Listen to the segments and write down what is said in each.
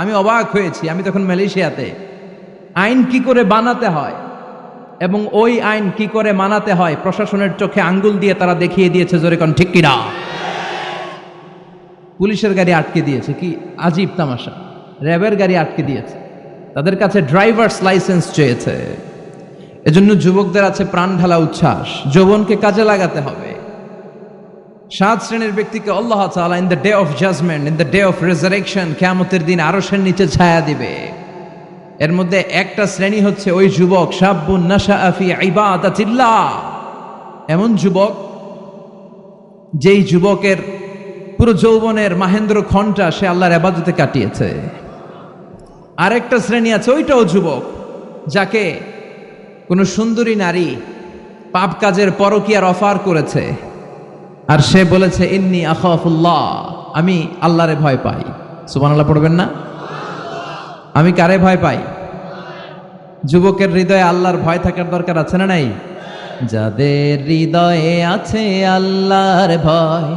আমি অবাক হয়েছি, আমি তখন মালয়েশিয়াতে। আইন কি করে বানাতে হয় এবং ওই আইন কি করে মানাতে হয়, প্রশাসনের চোখে আঙ্গুল দিয়ে তারা দেখিয়ে দিয়েছে জোরে কোন, ঠিক কিনা? পুলিশের গাড়ি আটকে দিয়েছে, কি আজীব তামাশা। র্যাবের গাড়ি আটকে দিয়েছে, তাদের কাছে ড্রাইভার্স লাইসেন্স চেয়েছে। এজন্য যুবকদের আছে প্রাণ ঢালা উচ্ছ্বাস, যৌবনকে কাজে লাগাতে হবে। সাত শ্রেণির ব্যক্তিকে আল্লাহ তাআলা in the day of judgement in the day of resurrection কেয়ামতের দিন আরশের নিচে ছায়া দিবে। এর মধ্যে একটা শ্রেণি হচ্ছে ওই যুবক নাশা এমন যুবক, যেই যুবকের পুরো যৌবনের মাহেন্দ্র খনটা সে আল্লাহর আবাদতে কাটিয়েছে। আরেকটা শ্রেণি আছে, ওইটাও যুবক, যাকে কোনো সুন্দরী নারী পাপ কাজের পরকিয়ার অফার করেছে। আর সে বলেছে, ইন্নি আখাফুল্লাহ, আমি আল্লাহরে ভয় পাই। সুবহানাল্লাহ পড়বেন না? আমি কারে ভয় পাই? যুবকের হৃদয়ে আল্লাহর ভয় থাকার দরকার আছে না নাই? যাদের হৃদয়ে আছে আল্লাহর ভয়,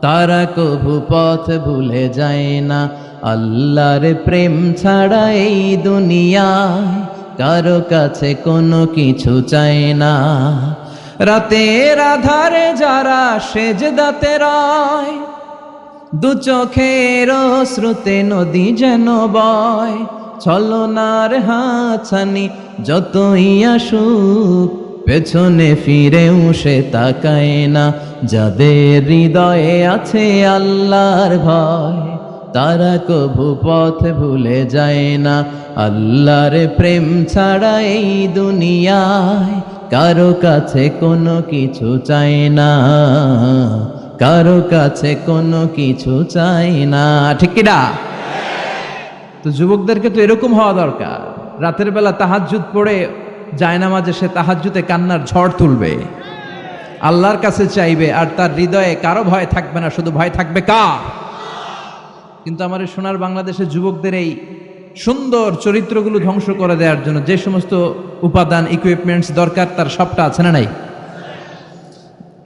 তারা কবু পথ ভুলে যায় না। আল্লাহর প্রেম ছাড়া এই দুনিয়ায় কারও কাছে কোনো কিছু চায় না। রাতের আধারে যারা সেজদাতে রয় দু চোখের শ্রুতে নদী যেন বয়। ছলনার হাছানি, যতই আসুক, পেছনে ফিরেও সে তাকায় না। যাদের হৃদয়ে আছে আল্লাহর ভয়, তারা কবু পথ ভুলে যায় না। আল্লাহর প্রেম ছাড়া এই দুনিয়ায় কারও কাছে কোনো কিছু চায় না। কারও কাছে কোনো কিছু চাই না। ঠিক কিনা তো যুবকদেরকে তো এরকম হওয়া দরকার। রাতের বেলা তাহাজ্জুদ পড়ে জায়নামাজে সে তাহাজ্জুতে কান্নার ঝড় তুলবে। আল্লাহর কাছে চাইবে আর তার হৃদয়ে কারও ভয় থাকবে না, শুধু ভয় থাকবে কা কিন্তু আমার সোনার বাংলাদেশের যুবকদের এই সুন্দর চরিত্রগুলো ধ্বংস করে দেওয়ার জন্য যে সমস্ত উপাদান ইকুইপমেন্টস দরকার, তার সবটা আছে না নাই?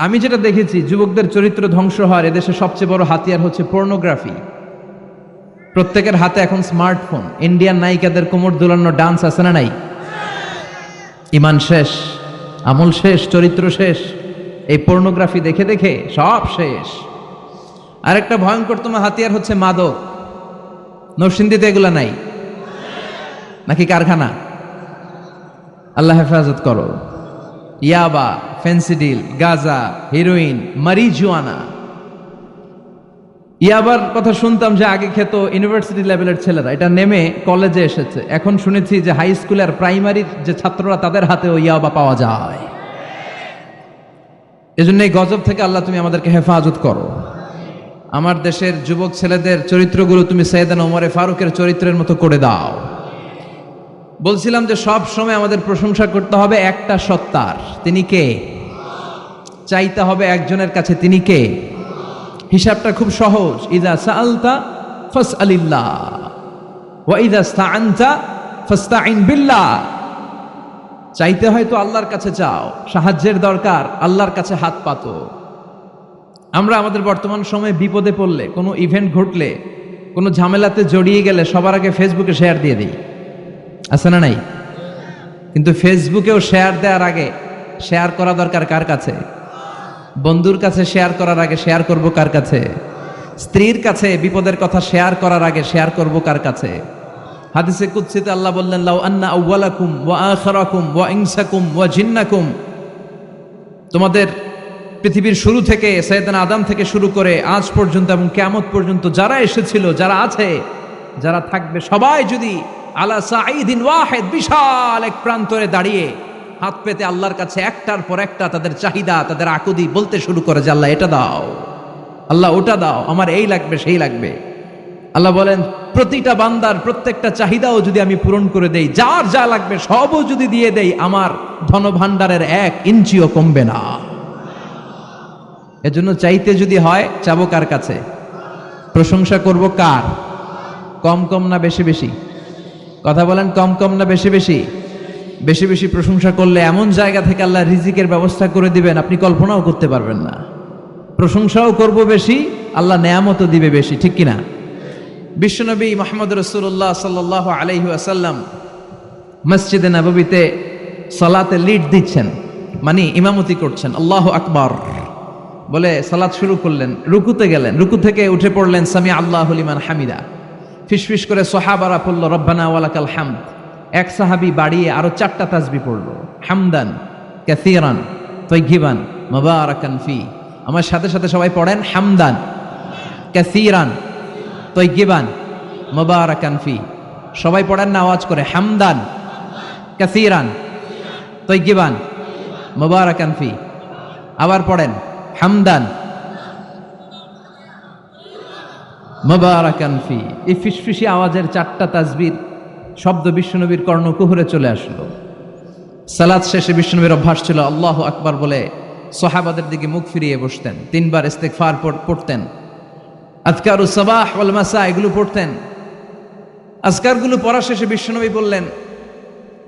আমি যেটা দেখেছি, যুবকদের চরিত্র ধ্বংস হওয়ার এদেশে সবচেয়ে বড় হাতিয়ার হচ্ছে পর্নোগ্রাফি প্রত্যেকের হাতে এখন স্মার্টফোন ইন্ডিয়ান নায়িকাদের কোমর দুলানো ডান্স আছে না নাই? ইমান শেষ, আমল শেষ, চরিত্র শেষ, এই পর্নোগ্রাফি দেখে দেখে সব শেষ। আরেকটা ভয়ঙ্করতম হাতিয়ার হচ্ছে মাদক। নরসিংদীতে এগুলা নাই। নাকি কারখানা? আল্লাহ হেফাজত করো। ইয়াবা, ফেন্সিডিল, গাজা, হিরোইন, মারিজুয়ানা। ইয়াবার কথা শুনতাম যে আগে খেত ইউনিভার্সিটি লেভেলের ছেলেরা, এটা নেমে কলেজে এসেছে। এখন শুনেছি যে হাই স্কুল আর প্রাইমারির যে ছাত্ররা, তাদের হাতেও ইয়াবা পাওয়া যায়। এজন্য এই গজব থেকে আল্লাহ তুমি আমাদেরকে হেফাজত করো। আমার দেশের যুবক ছেলেদের চরিত্রগুলো তুমি সৈয়দান ওমরে ফারুকের চরিত্রের মতো করে দাও। বলছিলাম যে সব সময় আমাদের প্রশংসা করতে হবে একটা সত্তার। তিনি কে? চাইতে হবে একজনের কাছে। তিনি কে? হিসাবটা খুব সহজ। ইদা সালতা ফস আলিল্লাহ ওয়া ইদা স্তাআনতা ফাস্তাইন বিল্লাহ। চাইতে হয়তো আল্লাহর কাছে চাও সাহায্যের দরকার, আল্লাহর কাছে হাত পাতো। আমরা আমাদের বর্তমান সময়ে বিপদে পড়লে, কোনো ইভেন্ট ঘটলে, কোনো ঝামেলাতে জড়িয়ে গেলে সবার আগে ফেসবুকে শেয়ার দিয়ে দিই। আছে না নাই? কিন্তু ফেসবুকেও শেয়ার দেওয়ার আগে শেয়ার করা দরকার কার কাছে? বন্ধুর কাছে শেয়ার করার আগে শেয়ার করব কার কাছে? স্ত্রীর কাছে বিপদের কথা শেয়ার করার আগে শেয়ার করব কার কাছে? হাদিসে কুৎসিতে আল্লাহ বললেন, লাউ আন্না আউওয়ালাকুম ওয়া আখিরাকুম ওয়া ইনসাকুম ওয়া জিন্নাকুম। তোমাদের পৃথিবীর শুরু থেকে সৈয়দান আদম থেকে শুরু করে আজ পর্যন্ত এবং কেয়ামত পর্যন্ত যারা এসেছিল, যারা আছে, যারা থাকবে, সবাই যদি আলা সাঈদিন ওয়াহেদ, বিশাল এক প্রান্তরে দাঁড়িয়ে হাত পেতে আল্লাহর কাছে একটার পর একটা তাদের চাহিদা, তাদের আকুদি বলতে শুরু করে যে, আল্লাহ, এটা দাও। আল্লাহ, ওটা দাও। আমার এই লাগবে, সেই লাগবে। আল্লাহ বলেন, প্রতিটা বান্দার প্রত্যেকটা চাহিদাও যদি আমি পূরণ করে দেই, যার যা লাগবে সবও যদি দিয়ে দেই, আমার ধনভাণ্ডারের এক ইঞ্চিও কমবে না। এজন্য চাইতে যদি হয়, চাবো কার কাছে? প্রশংসা করব কার? কম কম না বেশি বেশি? কথা বলেন কম কম না বেশি বেশি? বেশি বেশি প্রশংসা করলে এমন জায়গা থেকে আল্লাহ রিজিকের ব্যবস্থা করে দিবেন, আপনি কল্পনাও করতে পারবেন না। প্রশংসাও করব বেশি, আল্লাহ নেয়ামতও দিবে বেশি, ঠিক কিনা? বিশ্বনবী মোহাম্মদ রসুল্লাহ সাল্লাহ আলহি আসাল্লাম মসজিদে নববীতে সালাতে লিড দিচ্ছেন মানে ইমামতি করছেন, আল্লাহ আকবর। বলে সালাত শুরু করলেন, রুকুতে গেলেন, রুকু থেকে উঠে পড়লেন সামি আল্লাহ হলিমান হামিদা। ফিসফিস করে সোহাবারা পড়ল, রব্বানা ওয়ালাকাল হামদ। এক সাহাবি বাড়িয়ে আরও চারটা তাজবি পড়ল, হামদান ক্যাসিরান তৈঘিবান মোবারকান ফি। আমার সাথে সাথে সবাই পড়েন, হামদান ক্যাসিরান তৈগিবান মোবারকান ফি। সবাই পড়েন না, আওয়াজ করে, হামদান কাসিরান তৈগিবান মোবারকান ফি। আবার পড়েন, হামদান মোবারকান ফি। এই ফিসফিসি আওয়াজের চারটা তাজবির শব্দ বিশ্বনবীর কর্ণকুহরে চলে আসলো। সালাদ শেষে বিষ্ণুবীর অভ্যাস ছিল, আল্লাহ আকবার বলে সোহাবাদের দিকে মুখ ফিরিয়ে বসতেন, তিনবার ইস্তেকফার পড়তেন। আজকার সবাহ মাসা, এগুলো পড়তেন। আজকারগুলো পড়া শেষে বিশ্বনবী বললেন,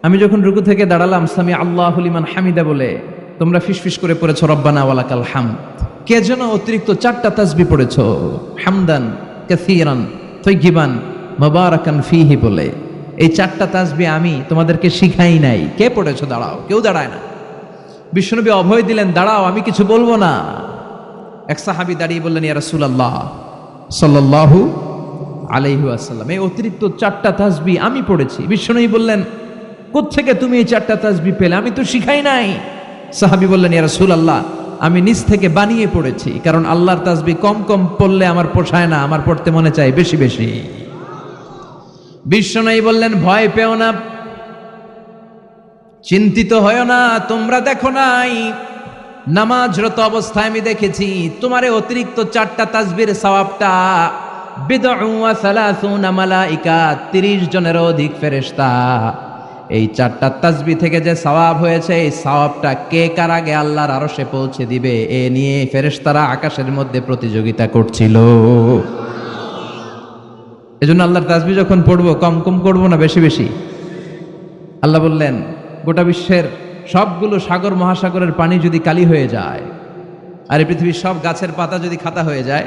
আমি যখন রুকু থেকে দাঁড়ালাম, সামি আল্লাহ লিমান হামিদা বলে, তোমরা ফিসফিস করে পড়েছ, রব্বানা ওয়ালাকাল হাম কে যেন অতিরিক্ত চারটা তাসবি পড়েছ, হামদান কাসিরান তৈগিবান মোবারকান ফিহি বলে। এই চারটা তাসবি আমি তোমাদেরকে শিখাই নাই। কে পড়েছো? দাঁড়াও, কেউ দাঁড়ায় না। বিশ্বনবী অভয় দিলেন, দাঁড়াও, আমি কিছু বলব না। এক সাহাবি দাঁড়িয়ে বললেন, ইয়া রাসূলুল্লাহ, সাল্লাল্লাহু আলাইহি ওয়াসাল্লাম, এই অতিরিক্ত চারটা তাসবি আমি পড়েছি। বিশ্বনবী বললেন, কোত্থেকে তুমি এই চারটা তাসবি পেলে? আমি তো শিখাই নাই। সাহাবি বললেন, ইয়া রাসূলুল্লাহ আমি নিজ থেকে বানিয়ে পড়েছি, কারণ আল্লাহর তাসবি কম কম পড়লে আমার পোষায় না, আমার পড়তে মনে চাই বেশি বেশি। বিশ্বনবী বললেন, ভয় পেও না, চিন্তিত হয় না, তোমরা দেখো নাই। নামাজরত অবস্থায় আমি দেখেছি, তোমার অতিরিক্ত চারটা তাসবির সওয়াবটা তিরিশ জনের অধিক ফেরেস্তা এই চারটা তাজবি থেকে যে সওয়াব হয়েছে, এই সওয়াবটা কে কার আগে আল্লাহর আরও সে পৌঁছে দিবে, এ নিয়ে ফেরেশতারা আকাশের মধ্যে প্রতিযোগিতা করছিল। এজন্য আল্লাহর তাজবি যখন পড়ব, কম কম করব না, বেশি বেশি? আল্লাহ বললেন, গোটা বিশ্বের সবগুলো সাগর মহাসাগরের পানি যদি কালি হয়ে যায়, আর এই পৃথিবীর সব গাছের পাতা যদি খাতা হয়ে যায়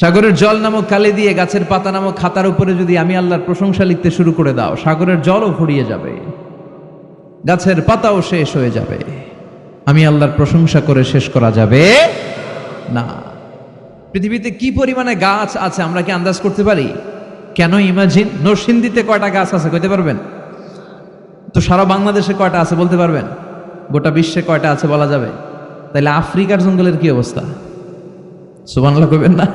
সাগরের জল নামক কালি দিয়ে গাছের পাতা নামক খাতার উপরে যদি আমি আল্লাহর প্রশংসা লিখতে শুরু করে দাও, সাগরের জলও ফুরিয়ে যাবে, গাছের পাতাও শেষ হয়ে যাবে। আমি আল্লাহর প্রশংসা করে শেষ করা যাবে না। পৃথিবীতে কি পরিমাণে গাছ আছে আমরা কি আন্দাজ করতে পারি? কেন ইমাজিন? নরসিংদীতে কয়টা গাছ আছে কইতে পারবেন? তো সারা বাংলাদেশে কয়টা আছে বলতে পারবেন? গোটা বিশ্বে কয়টা আছে বলা যাবে? তাহলে আফ্রিকার জঙ্গলের কি অবস্থা? সুবানলা করবেন না?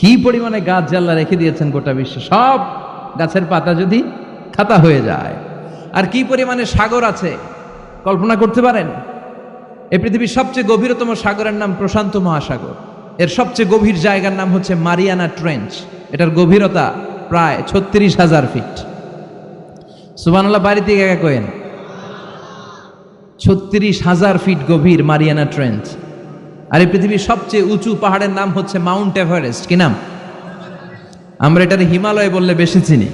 কি পরিমাণে গাছ জাল্লা রেখে দিয়েছেন গোটা বিশ্বে? সব গাছের পাতা যদি খাতা হয়ে যায়, আর কি পরিমাণে সাগর আছে? কল্পনা করতে পারেন? এ পৃথিবীর সবচেয়ে গভীরতম সাগরের নাম প্রশান্ত মহাসাগর। এর সবচেয়ে গভীর জায়গার নাম হচ্ছে মারিয়ানা ট্রেঞ্চ। এটার গভীরতা প্রায় ছত্রিশ হাজার ফিট। সুবানাল্লাহ বাড়িতে একা কেন ছত্রিশ হাজার ফিট গভীর মারিয়ানা ট্রেঞ্চ। আর এই পৃথিবীর সবচেয়ে উঁচু পাহাড়ের নাম হচ্ছে মাউন্ট এভারেস্ট। কি নাম? আমরা এটার হিমালয় বললে বেশি চিনি।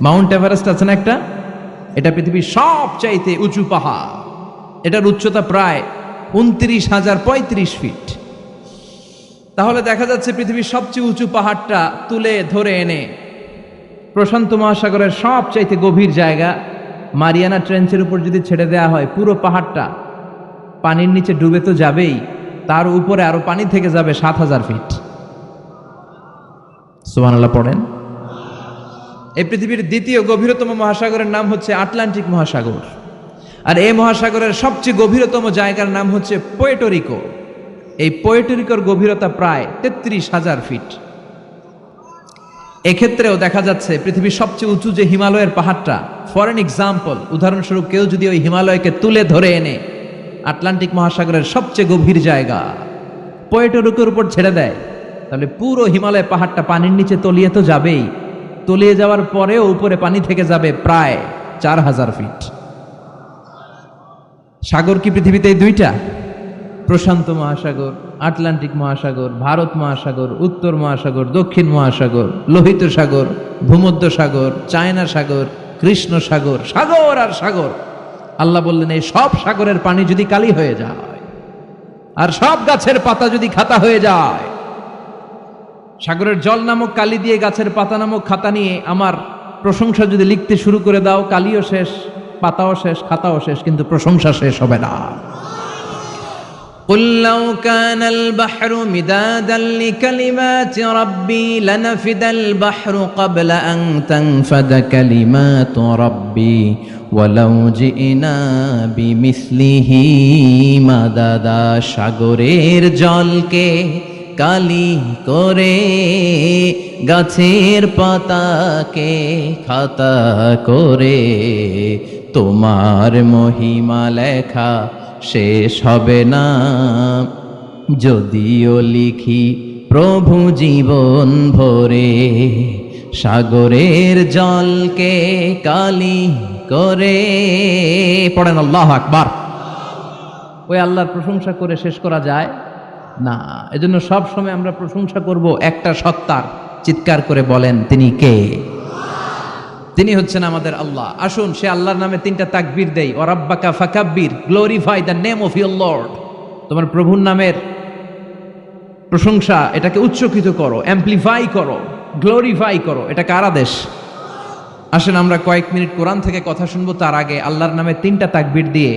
মাউন্ট এভারেস্ট আছে না একটা? এটা পৃথিবীর সবচাইতে উঁচু পাহাড়। এটার উচ্চতা প্রায় উনত্রিশ হাজার পঁয়ত্রিশ ফিট। তাহলে দেখা যাচ্ছে পৃথিবীর সবচেয়ে উঁচু পাহাড়টা তুলে ধরে এনে প্রশান্ত মহাসাগরের সবচাইতে গভীর জায়গা মারিয়ানা ট্রেঞ্চের উপর যদি ছেড়ে দেওয়া হয়, পুরো পাহাড়টা পানির নিচে ডুবে তো যাবেই। তার উপরে আরও পানি থেকে যাবে সাত হাজার ফিট। সুবানাল্লাহ পড়েন। এই পৃথিবীর দ্বিতীয় গভীরতম মহাসাগরের নাম হচ্ছে আটলান্টিক মহাসাগর। আর এই মহাসাগরের সবচেয়ে গভীরতম জায়গার নাম হচ্ছে পোয়েটোরিকো এই পোয়েটোরিকোর গভীরতা প্রায় তেত্রিশ হাজার ফিট। এক্ষেত্রেও দেখা যাচ্ছে পৃথিবীর সবচেয়ে উঁচু যে হিমালয়ের পাহাড়টা। ফর এন এক্সাম্পল উদাহরণস্বরূপ কেউ যদি ওই হিমালয়কে তুলে ধরে এনে আটলান্টিক মহাসাগরের সবচেয়ে গভীর জায়গা। পোয়েটোরিকোর উপর ছেড়ে দেয়। তাহলে পুরো হিমালয় পাহাড়টা পানির নিচে তলিয়ে তো যাবেই। তলিয়ে যাওয়ার পরেও উপরে পানি থেকে যাবে প্রায় চার হাজার ফিট। সাগর কি পৃথিবীতে দুইটা? প্রশান্ত মহাসাগর, আটলান্টিক মহাসাগর, ভারত মহাসাগর, উত্তর মহাসাগর, দক্ষিণ মহাসাগর, লোহিত সাগর ভূমধ্য সাগর চায়না সাগর, কৃষ্ণ সাগর সাগর আর সাগর। আল্লাহ বললেন, এই সব সাগরের পানি যদি কালি হয়ে যায়, আর সব গাছের পাতা যদি খাতা হয়ে যায়, সাগরের জল নামক কালি দিয়ে গাছের পাতা নামক খাতা নিয়ে আমার প্রশংসা যদি লিখতে শুরু করে দাও, কালিও শেষ, পাতাও শেষ, খাতাও শেষ, কিন্তু প্রশংসা শেষ হবে না। قل لو كان البحر مدادا لكلمات ربي لنفد البحر قبل أن تنفد كلمات ربي ولو جئنا بمثله مددا সাগরের জলকে কালি করে গাছের পাতাকে খাতা করে তোমার মহিমা লেখা শেষ হবে না। যদিও লিখি প্রভু জীবন ভরে, সাগরের জলকে কালি করে। পড়েন আল্লাহ আকবার। ওই আল্লাহর প্রশংসা করে শেষ করা যায়? না, এজন্য সব সময় আমরা প্রশংসা করব একটা সত্তার। চিৎকার করে বলেন, তিনি কে? তিনি হচ্ছেন আমাদের আল্লাহ। আসুন, সে আল্লাহর নামে তিনটা তাকবীর দেই। ওরাব্বাকা ফাকাব্বির glorify the name of your lord তোমার প্রভুর নামের প্রশংসা এটাকে উচ্চকিত করো অ্যাম্পলিফাই করো গ্লোরিফাই করো, এটা কার আদেশ? আসেন, আমরা কয়েক মিনিট কোরআন থেকে কথা শুনব, তার আগে আল্লাহর নামে তিনটা তাকবির দিয়ে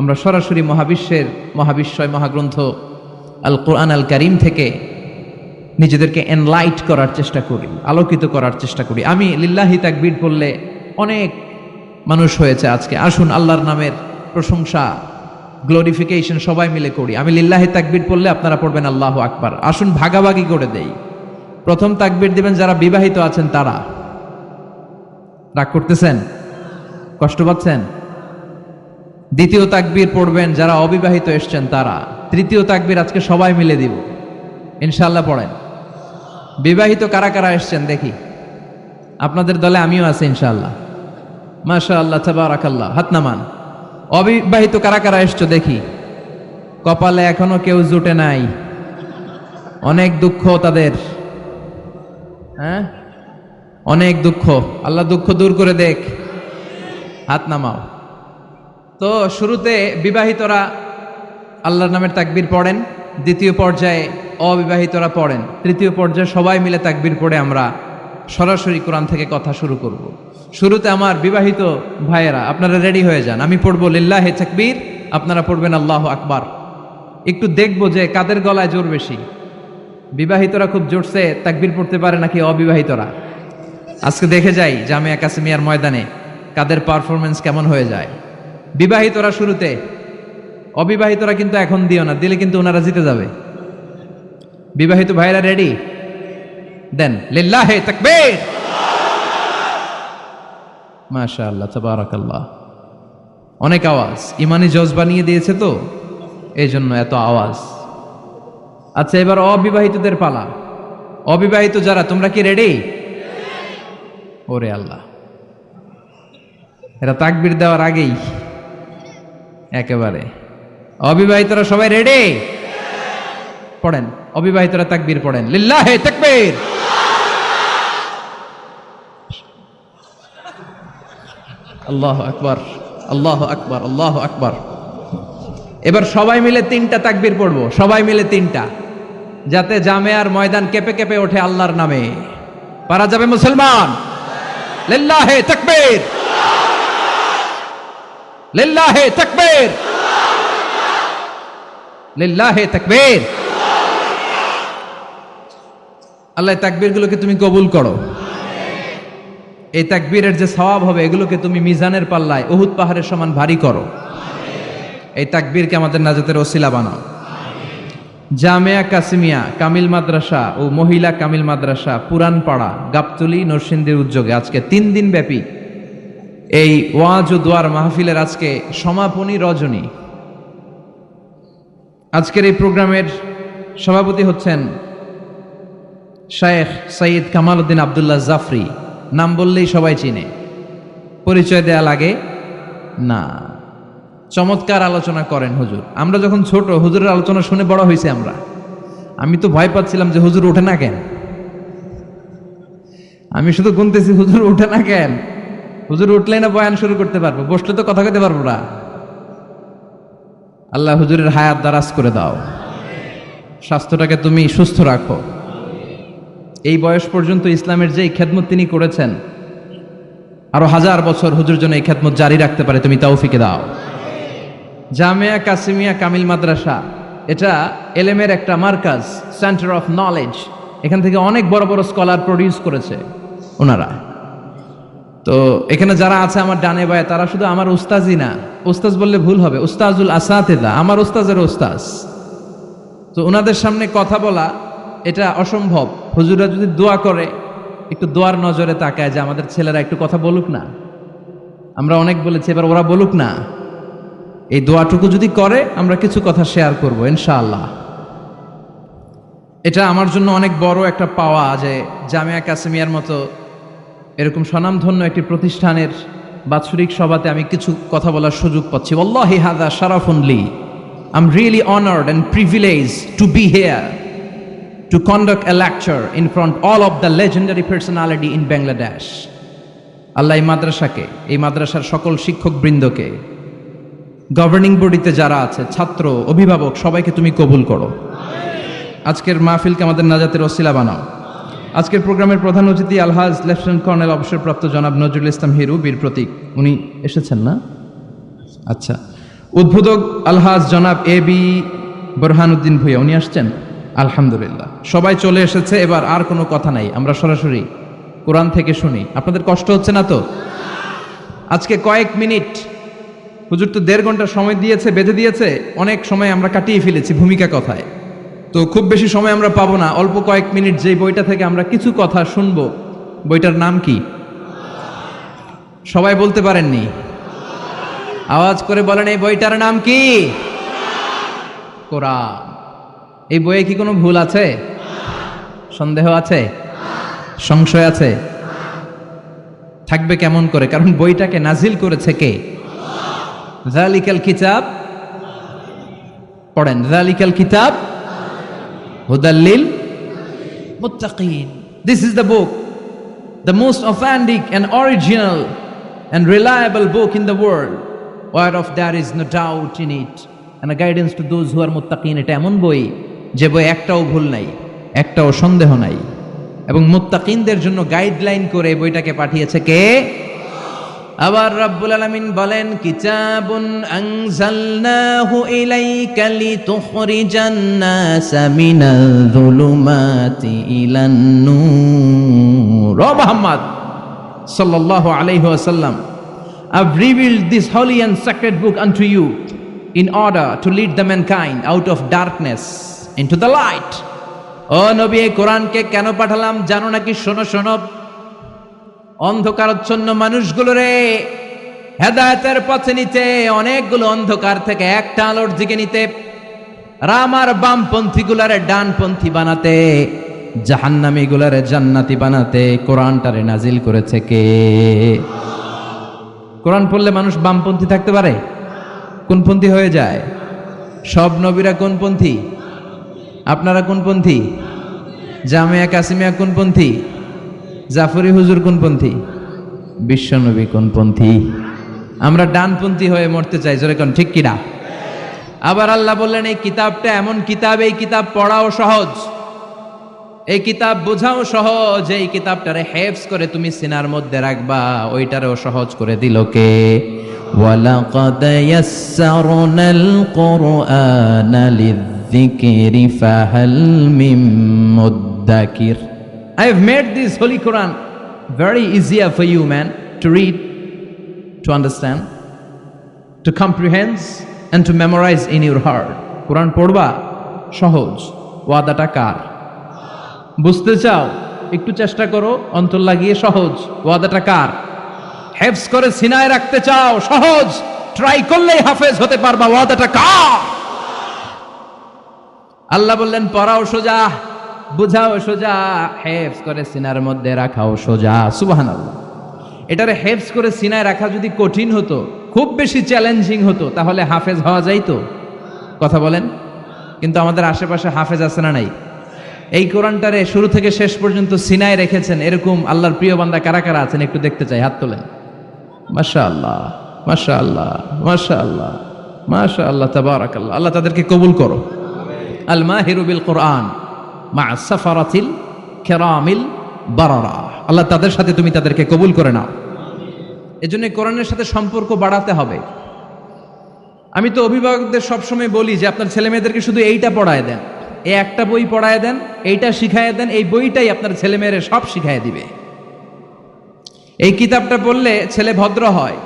আমরা সরাসরি মহাবিশ্বের মহাবিশ্বয় মহাগ্রন্থ আল কোরআন আল করিম থেকে নিজেদেরকে এনলাইট করার চেষ্টা করি, আলোকিত করার চেষ্টা করি। আমি লিল্লাহি তাকবীর বললে অনেক মানুষ হয়েছে আজকে। আসুন, আল্লাহর নামের প্রশংসা গ্লোরিফিকেশন সবাই মিলে করি। আমি লিল্লাহি তাকবীর পড়লে আপনারা পড়বেন আল্লাহ আকবার। আসুন, ভাগাভাগি করে দেই। প্রথম তাকবির দিবেন যারা বিবাহিত আছেন তারা। রাগ করতেছেন? কষ্ট পাচ্ছেন? দ্বিতীয় তাকবীর পড়বেন যারা অবিবাহিত এসছেন তারা। তৃতীয় তাকবীর আজকে সবাই মিলে দিব। ইনশাল্লাহ পড়েন। বিবাহিত কারা কারা এসছেন দেখি? আপনাদের দলে আমিও আছি ইনশাআল্লাহ। মাশা আল্লাহ তাবারাকাল্লাহ, হাত নামান। অবিবাহিত কারা কারা এসছো দেখি? কপালে এখনও কেউ জুটে নাই। অনেক দুঃখ তাদের। হ্যাঁ? অনেক দুঃখ। আল্লাহ দুঃখ দূর করে দেখ। হাত নামাও। তো শুরুতে বিবাহিতরা আল্লাহর নামের তাকবির পড়েন। দ্বিতীয় পর্যায়ে অবিবাহিতরা পড়েন। তৃতীয় পর্যায়ে সবাই মিলে তাকবির পড়ে আমরা সরাসরি কোরআন থেকে কথা শুরু করব। শুরুতে আমার বিবাহিত ভাইয়েরা, আপনারা রেডি হয়ে যান। আমি পড়ব লিল্লাহে তাকবীর, আপনারা পড়বেন আল্লাহ আকবার। একটু দেখব যে কাদের গলায় জোর বেশি। বিবাহিতরা খুব জোরসে তাকবির পড়তে পারে নাকি অবিবাহিতরা? আজকে দেখে যাই জামিয়া কাসিমিয়ার ময়দানে কাদের পারফরমেন্স কেমন হয়ে যায়। বিবাহিতরা শুরুতে অবিবাহিতরা কিন্তু এখন দিও না, দিলে কিন্তু ওনারা জিতে যাবে। বিবাহিত ভাইরা রেডি দেন, লিল্লাহে তাকবীর! মাশাআল্লাহ, তাবারাকাল্লাহ। অনেক আওয়াজ, ইমানি জজ বানিয়ে দিয়েছে তো এই জন্য এত আওয়াজ। আচ্ছা এবার অবিবাহিতদের পালা। অবিবাহিত যারা, তোমরা কি রেডি ওরে আল্লাহ। এরা তাকবির দেওয়ার আগেই, একেবারে। অবিবাহিতরা সবাই রেডি পড়েন। অবিবাহিতরা তাকবীর পড়েন। লিল্লাহে তাকবীর! আল্লাহ আকবার আল্লাহ আকবার আল্লাহ আকবার। এবার সবাই মিলে তিনটা তাকবীর পড়ব। সবাই মিলে তিনটা। যাতে জামে আর ময়দান কেঁপে কেঁপে ওঠে আল্লাহর নামে। পারা যাবে মুসলমান? লিল্লাহে তাকবীর! লিল্লাহে তাকবীর! লিল্লাহে তাকবীর। আল্লাহ তাকবীরগুলোকে তুমি কবুল করো। এই তাকবীরের যে সওয়াব হবে, এগুলোকে তুমি মিজানের পাল্লায়, উহুদ পাহাড়ের সমান ভারী করো। এই তাকবীরকে আমাদের নাজাতের ওসিলা বানাও। জামিয়া কাসিমিয়া, কামিল মাদ্রাসা ও মহিলা কামিল মাদ্রাসা, পুরানপাড়া, গাবতলি, নরসিংদীর উদ্যোগে আজকে তিন দিন ব্যাপী এই ওয়াজ ও দোয়ার মাহফিলের আজকে সমাপনী রজনী। আজকের এই প্রোগ্রামের সভাপতি হচ্ছেন শায়েখ সঈদ কামাল উদ্দিন আবদুল্লাহ জাফরি। নাম বললেই সবাই চিনে। পরিচয় দেয়া লাগে? না। চমৎকার আলোচনা করেন হুজুর। আমরা যখন ছোট, হুজুরের আলোচনা শুনে বড় হয়েছে আমরা। আমি তো ভয় পাচ্ছিলাম যে হুজুর ওঠে না কেন? আমি শুধু গুনতেছি, হুজুর ওঠে না কেন? হুজুর উঠলে না বয়ান শুরু করতে পারব। বসলে তো কথা কইতে পারব না। আল্লাহ হুজুরের হায়াত দারাজ করে দাও। স্বাস্থ্যটাকে তুমি সুস্থ রাখো। এই বয়স পর্যন্ত ইসলামের যে খেদমত তিনি করেছেন, আরও হাজার বছর হুজুর জন্য এই খেদমত জারি রাখতে পারে, তুমি তৌফিকে দাও। জামিয়া কাসিমিয়া কামিল মাদ্রাসা, এটা এলেমের একটা মার্কাজ সেন্টার অফ নলেজ এখান থেকে অনেক বড় বড় স্কলার প্রডিউস করেছে ওনারা। তো এখানে যারা আছে আমার ডানে বায়ে, তারা শুধু আমার উস্তাজই না। উস্তাজ বললে ভুল হবে। উস্তাজুল আসাতেদা, আমার উস্তাজের উস্তাজ। তো ওনাদের সামনে কথা বলা, এটা অসম্ভব। হুজুরা যদি দোয়া করে, একটু দোয়ার নজরে তাকায় যে আমাদের ছেলেরা একটু কথা বলুক না। আমরা অনেক বলেছি, এবার ওরা বলুক না। এই দোয়াটুকু যদি করে, আমরা কিছু কথা শেয়ার করব, ইনশাআল্লাহ। এটা আমার জন্য অনেক বড় একটা পাওয়া যে জামিয়া কাসেমিয়ার মতো এরকম স্বনামধন্য একটি প্রতিষ্ঠানের বাৎসরিক সভাতে আমি কিছু কথা বলার সুযোগ পাচ্ছি। ওল্লাহি হাদা শারাফুন লি। I am really honoured and privilege to be here to conduct a lecture in front all of the legendary personality in Bangladesh. Allah এই মাদ্রাসাকে, এই মাদ্রাসার সকল শিক্ষক বৃন্দকে গভর্নিং বডিতে যারা আছে, ছাত্র, অভিভাবক, সবাইকে তুমি কবুল করো। আজকের মাহফিলকে আমাদের নাজাতের ওসিলা বানাও। আজকের প্রোগ্রামের প্রধান অতিথি আলহাজ লেফটেন্যান্ট কর্নেল অবসরপ্রাপ্ত জনাব নজরুল ইসলাম হিরু, বীর প্রতীক। উনি এসেছেন না? আচ্ছা। উদ্বোধক আলহাজ জনাব এ বি বোরহানুদ্দিন ভুইয়া, উনি আসছেন? আলহামদুলিল্লাহ। সবাই চলে এসেছে, এবার আর কোনো কথা নাই। আমরা সরাসরি কোরআন থেকে শুনি। আপনাদের কষ্ট হচ্ছে না তো? আজকে কয়েক মিনিট। হুজুর তো দেড় ঘণ্টা সময় দিয়েছে, বেঁধে দিয়েছে। অনেক সময় আমরা কাটিয়ে ফেলেছি ভূমিকা কথায়। তো খুব বেশি সময় আমরা পাবো না। অল্প কয়েক মিনিট যেই বইটা থেকে আমরা কিছু কথা শুনব, বইটার নাম কি? সবাই বলতে পারেননি। আওয়াজ করে বলেন, এই বইটার নাম কি? কোরআন। এই বইয়ে কি কোনো ভুল আছে? সন্দেহ আছে? সংশয় আছে? থাকবে কেমন করে? কারণ বইটাকে নাজিল করেছে কে? জালিকাল কিতাব? পড়েন, জালিকাল কিতাব? হুদাল্লিল মুত্তাকিন this is the book the most authentic and original and reliable book in the world whereof there is no doubt in it and a guidance to those who are muttaqin এটা এমন বই যে বই একটাও ভুল নাই একটাও সন্দেহ নাই এবং মুত্তাকিনদের জন্য গাইডলাইন করে বইটাকে পাঠিয়েছে কে আবার রাব্বুল আলামিন বলেন, কিতাবুন আনজালনাহু ইলাইকা লিতুখরিজান নাসা মিনাল যুলুমাতি ইলান নূর। ও মুহাম্মদ সাল্লাল্লাহু আলাইহি ওয়াসাল্লাম, I've revealed this holy and sacred book unto you in order to lead the mankind out of darkness into the light. ও নবী কোরআনকে কেন পাঠালাম? জানো নাকি? শোনো শোনো। অন্ধকারচ্ছন্ন মানুষগুলো রে। হেদায়তের পথে নিতে অনেকগুলো অন্ধকার থেকে একটা আলোর দিকে নিতে রামার বামপন্থী গুলারে ডানপন্থী বানাতে জাহান্নামী গুলারে জান্নাতি বানাতে কোরআনটারে নাজিল করেছে কে? কোরআন পড়লে মানুষ বামপন্থী থাকতে পারে? কোনপন্থী হয়ে যায়? সব নবীরা কোনপন্থী? আপনারা কোনপন্থী? জামিয়া কাসিমিয়া কোনপন্থী? জাফরি হুজুর কোনপন্থী? বিশ্বনবী কোনপন্থী? আমরা ডানপন্থী হয়ে মরতে চাই জোরে কোন ঠিক কিনা? আবার আল্লাহ বললেন এই কিতাবটা এমন কিতাব এই কিতাব পড়াও সহজ। এই কিতাব বোঝাও সহজ এই কিতাবটারে হেফস করে তুমি সিনার মধ্যে রাখবা ওইটারেও সহজ করে দিল কে? ওয়ালাকাদ ইয়াসসারনাল কুরআনা লিযিকরি ফাহাল মিম মুদ্দাকির। I have made this holy Quran very easier for you, man, to read, to understand, to comprehend, and to memorize in your heart. কোরআন পড়বা সহজ, ওয়াদাটা কার? বুঝতে চাও? একটু চেষ্টা করো, অন্তর লাগিয়ে সহজ, ওয়াদাটা কার? হেফস করে সিনায় রাখতে চাও, সহজ ট্রাই করলেই হাফেজ হতে পারবা, ওয়াদাটা কার? আল্লাহ বললেন, পড়াও সোজা বুঝাও সোজা হেফস করে সিনার মধ্যে রাখাও সোজা সুবাহান এটারে হেফস করে সিনায় রাখা যদি কঠিন হতো, খুব বেশি চ্যালেঞ্জিং হতো, তাহলে হাফেজ হওয়া যাইতো। কথা বলেন? কিন্তু আমাদের আশেপাশে হাফেজ আছে না নাই? এই কোরআনটারে শুরু থেকে শেষ পর্যন্ত সিনায় রেখেছেন, এরকম আল্লাহর প্রিয় বান্দা কারা কারা আছেন একটু দেখতে চাই, হাত তোলেন। মাশা আল্লাহ মাশা আল্লাহ মাশা আল্লাহ মাশা আল্লাহ তাবারাক আল্লাহ আল্লাহ তাদেরকে কবুল করো। আল মাহিরু বিল কোরআন মা বারারা। আল্লাহ তাদের সাথে তুমি তাদেরকে কবুল করে নাও। এজন্য কোরআনের সাথে সম্পর্ক বাড়াতে হবে। আমি তো অভিভাবকদের সবসময় বলি যে, আপনার ছেলে মেয়েদেরকে শুধু এইটা পড়ায় দেন। এই একটা বই পড়ায় দেন, এইটা শিখায় দেন, এই বইটাই আপনার ছেলে মেয়েরা সব শিখায় দিবে। এই কিতাবটা পড়লে ছেলে ভদ্র হয়।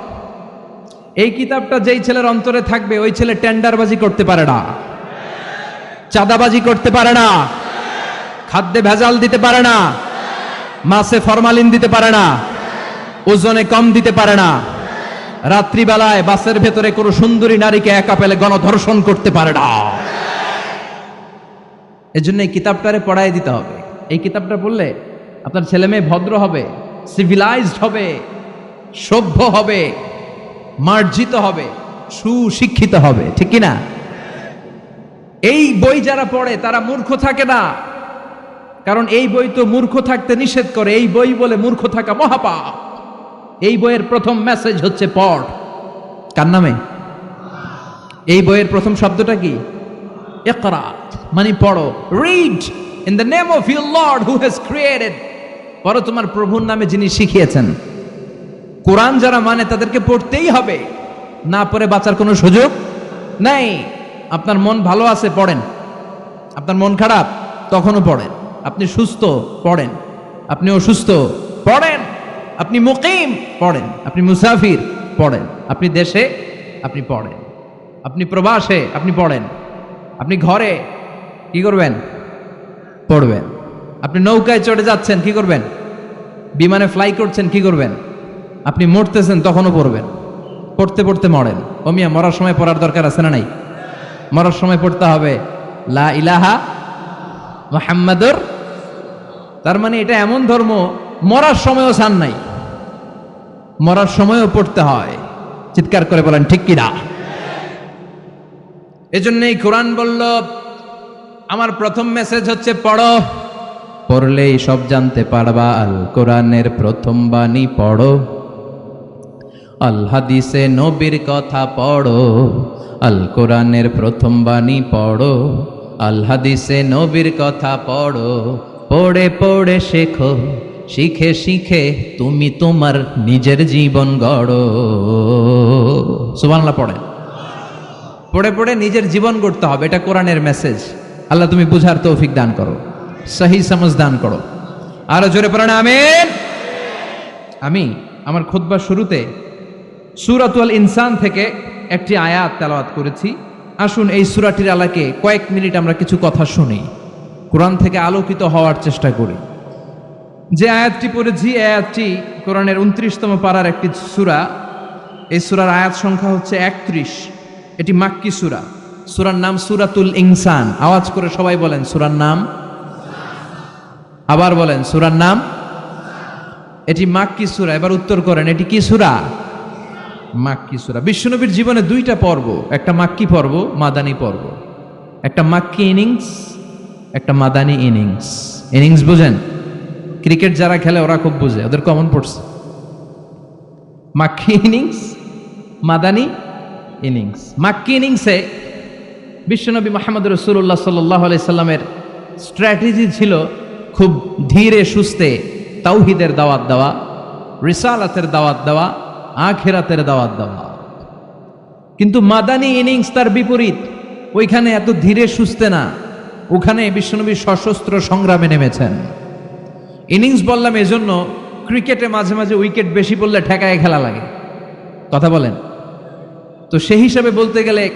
এই কিতাবটা যেই ছেলের অন্তরে থাকবে, ওই ছেলে টেন্ডারবাজি করতে পারে না। চাঁদাবাজি করতে পারে না। খাদ্যে ভেজাল দিতে পারে না। মাছে ফরমালিন দিতে পারে না। ওজনে কম দিতে পারে না। রাত্রিবেলায় বাসের ভেতরে কোনো সুন্দরী নারীকে একা পেলে গণধর্ষণ করতে পারে না। এজন্য এই কিতাবটারে পড়াই দিতে হবে। এই কিতাবটা পড়লে আপনার ছেলে মেয়ে ভদ্র হবে সিভিলাইজড হবে, সভ্য হবে, মার্জিত হবে, সুশিক্ষিত হবে। ঠিক কি না এই বই যারা পড়ে তারা মূর্খ থাকে না। কারণ এই বই তো মূর্খ থাকতে নিষেধ করে, এই বই বলে মূর্খ থাকা মহাপাপ। এই বইয়ের প্রথম মেসেজ হচ্ছে পড়। কার নামে? এই বইয়ের প্রথম শব্দটা কি? ইকরা মানে পড়ো। Read in the name of your lord who has created পড়ো তোমার প্রভুর নামে যিনি শিখিয়েছেন। কোরআন যারা মানে তাদেরকে পড়তেই হবে। না পড়ে বাঁচার কোনো সুযোগ নাই। আপনার মন ভালো আছে, পড়েন। আপনার মন খারাপ, তখনও পড়েন। আপনি সুস্থ পড়েন। আপনি অসুস্থ পড়েন। আপনি মুকিম পড়েন। আপনি মুসাফির পড়েন। আপনি দেশে আপনি পড়েন। আপনি প্রবাসে আপনি পড়েন। আপনি ঘরে কি করবেন? পড়বেন। আপনি নৌকায় চড়ে যাচ্ছেন, কি করবেন? বিমানে ফ্লাই করছেন, কি করবেন? আপনি মরতেছেন, তখনও পড়বেন। পড়তে পড়তে মরেন। অমিয়া মরার সময় পড়ার দরকার আছে না নাই? মরার সময় পড়তে হবে। লা ইলাহা মোহাম্মদর, তার মানে এটা এমন ধর্ম, মরার সময়ও সান নাই। মরার সময়ও পড়তে হয়। চিৎকার করে বলেন, ঠিক কিনা এজন্যই কোরআন বলল, আমার প্রথম মেসেজ হচ্ছে, পড়ো। পড়লেই সব জানতে পারবা, আল কোরআনের প্রথম বাণী পড়ো। আল হাদিসে নবীর কথা পড়ো। আল কোরআনের প্রথম বাণী পড়ো। আল হাদিসে নবীর কথা পড়ো। পড়ে পড়ে শেখো। শিখে শিখে তুমি তোমার নিজের জীবন গড়ো। সুবহানাল্লাহ পড়ে। পড়ে পড়ে নিজের জীবন গড়তে হবে, এটা কোরআনের মেসেজ আল্লাহ তুমি বুঝার তৌফিক দান করো। সহি সমজ দান করো। আরও জোরে পড়েন, আমিন। আমি আমার খুতবার শুরুতে সুরাতুল ইনসান থেকে একটি আয়াত তেলাওয়াত করেছি। আসুন এই সুরাটির আলাকে কয়েক মিনিট আমরা কিছু কথা শুনি। কোরআন থেকে আলোকিত হওয়ার চেষ্টা করি। যে আয়াতটি পড়েছি আয়াতটি কোরআনের উনত্রিশতম পাড়ার একটি সুরা। এই সুরার আয়াত সংখ্যা হচ্ছে একত্রিশ। এটি মাক্কি সুরা। সুরার নাম সুরাতুল ইনসান। আওয়াজ করে সবাই বলেন, সুরার নাম? আবার বলেন, সুরার নাম? এটি মাক্কি সুরা। এবার উত্তর করেন, এটি কি সুরা? মাক্কি সুরা। বিশ্বনবীর জীবনে দুইটা পর্ব, একটা মাক্কি পর্ব, মাদানী পর্ব। একটা মাক্কি ইনিংস, একটা মাদানী ইনিংস। ইনিংস বুঝেন? ক্রিকেট যারা খেলে ওরা খুব বুঝে, ওদের কমন পড়ছে মাক্কি ইনিংস, মাদানী ইনিংস। মাক্কি ইনিংসে বিশ্বনবী মোহাম্মদ রসুল্লাহ সাল্লাহ সাল্লামের স্ট্র্যাটেজি ছিল খুব ধীরে সুস্থে তাওহিদের দাওয়াত দেওয়া, রিসালাতের দাওয়াত দেওয়া আখেরাতের দাওয়াত দেওয়া। কিন্তু মাদানী ইনিংস তার বিপরীত। ওইখানে এত ধীরে সুস্থে না। ওখানে বিশ্বনবী সশস্ত্র সংগ্রামে নেমেছেন। ইনিংস বললাম এজন্য ক্রিকেটে মাঝে মাঝে উইকেট বেশি পড়লে ঠেকায় খেলা লাগে। কথা বলেন। তো সেই হিসাবে বলতে গেলে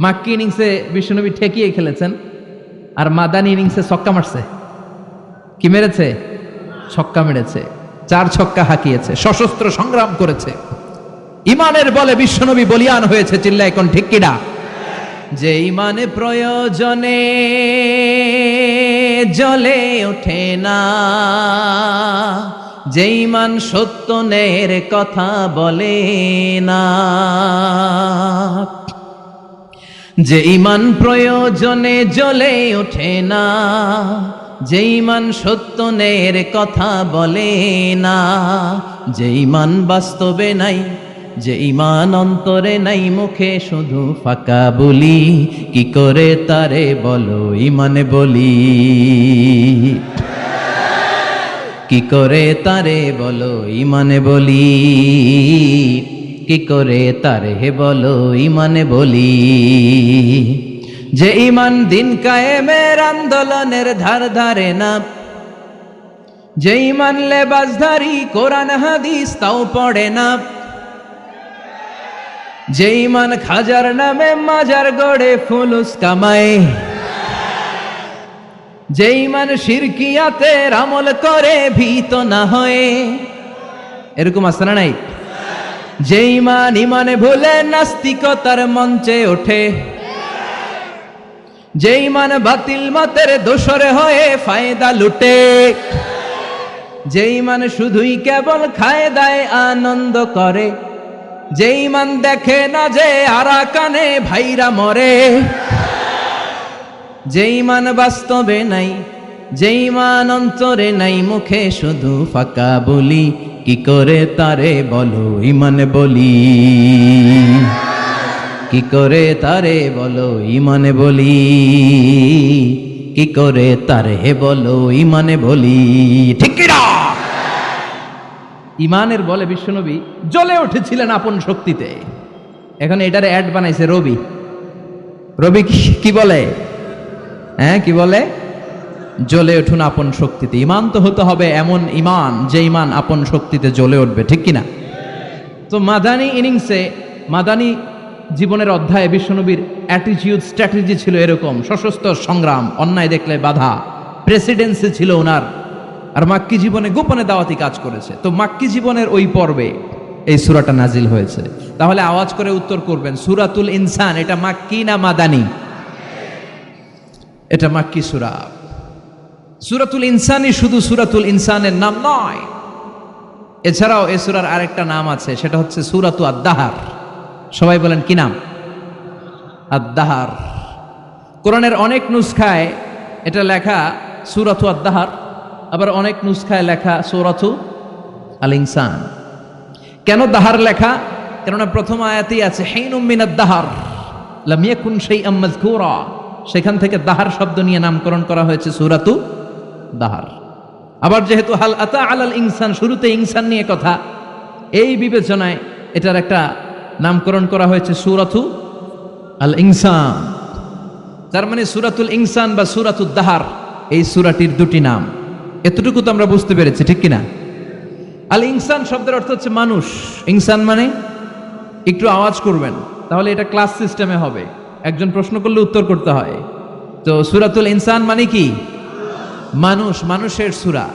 মাক্কি ইনিংসে বিশ্বনবী ঠেকিয়ে খেলেছেন আর মাদানি ইনিংসে ছক্কা মারছে। কি মেরেছে? ছক্কা মেরেছে। চার ছক্কা হাঁকিয়েছে, সশস্ত্র সংগ্রাম করেছে। ইমানের বলে বিশ্বনবী বলিয়ান হয়েছে চিল্লা এখন ঠিক কিনা? যে ইমানে প্রয়োজনে জলে ওঠে না, যে ইমান সত্য নের কথা বলে না। যে ইমান প্রয়োজনে জ্বলে ওঠে না যে ইমান সত্য কথা বলে না যে ইমান বাস্তবে নাই যে ইমান অন্তরে নাই, মুখে শুধু ফাঁকা বলি, কি করে তারে বলো ইমানে বলি? কি করে তারে বলো ইমানে বলি? কি করে তারে বলো ইমানে বলি? যে ইমান দিন কায়েমের আন্দোলনের ধার ধারে না। যে ইমান লেবাসধারী কোরআন, হাদিস, তাও পড়ে না। যে ইমান খাজার নামে মাজার গড়ে ফুলুস কামায় যে ইমান শিরকিয়াতে আমল করে ভীত না হয়ে। এরকম আছে না নাই? যে ইমান ইমানে ভুলে নাস্তিকতার মঞ্চে ওঠে। যে ইমান বাতিল মতের দোসরে হয়ে ফায়দা লুটে। যে ইমান শুধুই কেবল খায় দায় আনন্দ করে। যে ইমান দেখে না যে আরা কানে ভাইরা মরে। যে ইমান বাস্তবে নাই যে ইমান অন্তরে নাই, মুখে শুধু ফাঁকা বলি। কি করে তারে বলো, ইমান বলি? কি করে তারে বলো ইমানে বলি? কি করে তারে বলো ইমানে বলি? ঠিক ইমানের বলে বিশ্বনবী জ্বলে উঠেছিলেন আপন শক্তিতে। এখন এটার অ্যাড বানাইছে রবি। রবি কি বলে? হ্যাঁ কি বলে? জ্বলে উঠুন আপন শক্তিতে। ইমান তো হতে হবে এমন ইমান যে ইমান আপন শক্তিতে জ্বলে উঠবে, ঠিক কিনা তো মাদানি ইনিংসে মাদানি জীবনের অধ্যায়ে বিশ্বনবীর অ্যাটিটিউড স্ট্র্যাটেজি ছিল এরকম, সশস্ত্র সংগ্রাম, অন্যায় দেখলে বাধা। প্রেসিডেন্সি ছিল ওনার। আর মাক্কি জীবনে গোপনে দাওয়াতি কাজ করেছে। তো মাক্কি জীবনের ওই পর্বে এই সুরাটা নাজিল হয়েছে। তাহলে আওয়াজ করে উত্তর করবেন, সুরাতুল ইনসান, এটা মাক্কি না মাদানি? এটা মাক্কি সুরা। সুরাতুল ইনসানই শুধু সুরাতুল ইনসানের নাম নয়। এছাড়াও এ সুরার আরেকটা নাম আছে, সেটা হচ্ছে সুরাতু আদাহার সবাই বলেন, কি নাম? আদাহার কোরআনের অনেক নুসখায় এটা লেখা সুরাতু আদাহার আবার অনেক নুসখায় লেখা সুরাতু আল ইনসান কেন দাহার লেখা? কেননা প্রথম আয়াতেই আছে হেইন উম্মিনাদ দাহার, লাম ইয়াকুন শাইআম মাযকুরা। সেখান থেকে দাহার শব্দ নিয়ে নামকরণ করা হয়েছে সুরাতু দাহার। আবার যেহেতু, হাল আতা আলাল ইনসান শুরুতে ইনসান নিয়ে কথা, এই বিবেচনায় এটার একটা নামকরণ করা হয়েছে সুরাতু আল ইনসান তার মানে সুরাতুল ইনসান বা সুরাতুল দাহার, এই সুরাটির দুটি নাম। এতটুকু তো আমরা বুঝতে পেরেছি, ঠিক কিনা? আল ইনসান শব্দের অর্থ হচ্ছে মানুষ। ইনসান মানে একটু আওয়াজ করবেন, তাহলে এটা ক্লাস সিস্টেমে হবে। একজন প্রশ্ন করলে উত্তর করতে হয়। তো সুরাতুল ইনসান মানে কি? মানুষ, মানুষের সুরা।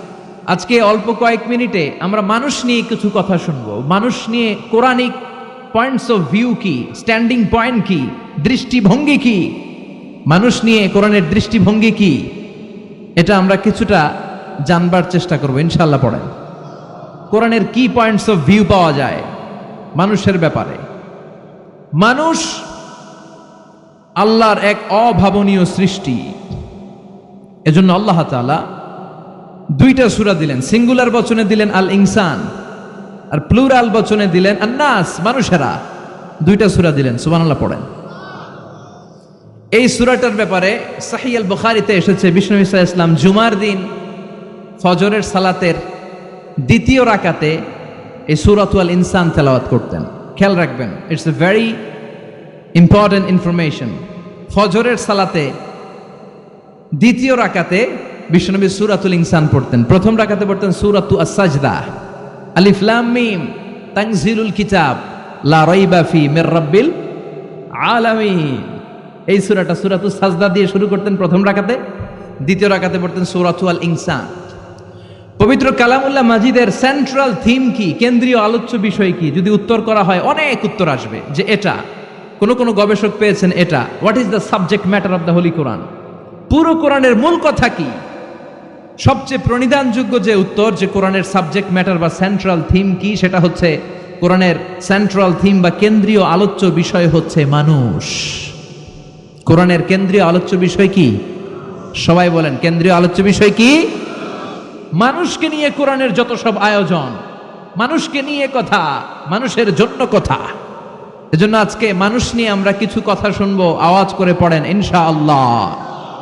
আজকে অল্প কয়েক মিনিটে আমরা মানুষ নিয়ে কিছু কথা শুনব। মানুষ নিয়ে কোরআনিক পয়েন্টস অফ ভিউ কি স্ট্যান্ডিং পয়েন্ট কি দৃষ্টিভঙ্গি কি মানুষ নিয়ে কোরআনের দৃষ্টিভঙ্গি কি এটা আমরা কিছুটা জানবার চেষ্টা করব ইনশাল্লাহ পড়েন। কোরআনের কি পয়েন্টস অফ ভিউ পাওয়া যায় মানুষের ব্যাপারে। মানুষ আল্লাহর এক অভাবনীয় সৃষ্টি। এজন্য আল্লাহ তাআলা দুইটা সুরা দিলেন, সিঙ্গুলার বচনে দিলেন আল ইনসান আর প্লুরাল বচনে দিলেন আন্নাস, মানুষেরা। দুইটা সূরা দিলেন, সুবহানাল্লাহ পড়েন। এই সূরাটার ব্যাপারে সাহি আল বুখারীতে এসেছে, বিষ্ণু ইসা ইসলাম জুমার দিন ফজরের সালাতের দ্বিতীয় রাকাতে এই সুরাতু আল ইনসান তেলাওয়াত করতেন। খেয়াল রাখবেন it's a very important information ফজরের সালাতে দ্বিতীয় রাকাতে বিশ্বনবী সুরাতুল ইনসান পড়তেন। প্রথম রাকাতে পড়তেন সুরাতু আসাজদা আলিফলাম মিম, তানজিলুল কিতাব, লা রাইবা ফি মির রাব্বিল আলামিন। এই সূরাটা সূরাতু সাজদা দিয়ে শুরু করতেন প্রথম রাকাতে, দ্বিতীয় রাকাতে পড়তেন সূরাতু আল ইনসান। পবিত্র কালামুল্লাহ মাজিদের সেন্ট্রাল থিম কি, কেন্দ্রীয় আলোচ্য বিষয় কি? যদি উত্তর করা হয়, অনেক উত্তর আসবে যে এটা। কোন কোন গবেষক পেয়েছেন এটা। What is the subject matter of the holy Quran পুরো কোরআনের মূল কথা কি? সবচেয়ে প্রণিধানযোগ্য যে উত্তর যে কোরআনের সাবজেক্ট ম্যাটার বা সেন্ট্রাল থিম কি, সেটা হচ্ছে কোরআনের সেন্ট্রাল থিম বা কেন্দ্রীয় আলোচ্য বিষয় হচ্ছে মানুষ। কোরআনের কেন্দ্রীয় আলোচ্য বিষয় কি? সবাই বলেন, কেন্দ্রীয় আলোচ্য বিষয় কি? মানুষকে নিয়ে কোরআনের যত সব আয়োজন, মানুষকে নিয়ে কথা, মানুষের জন্য কথা। এজন্য আজকে মানুষ নিয়ে আমরা কিছু কথা শুনব, আওয়াজ করে পড়েন ইনশা আল্লাহ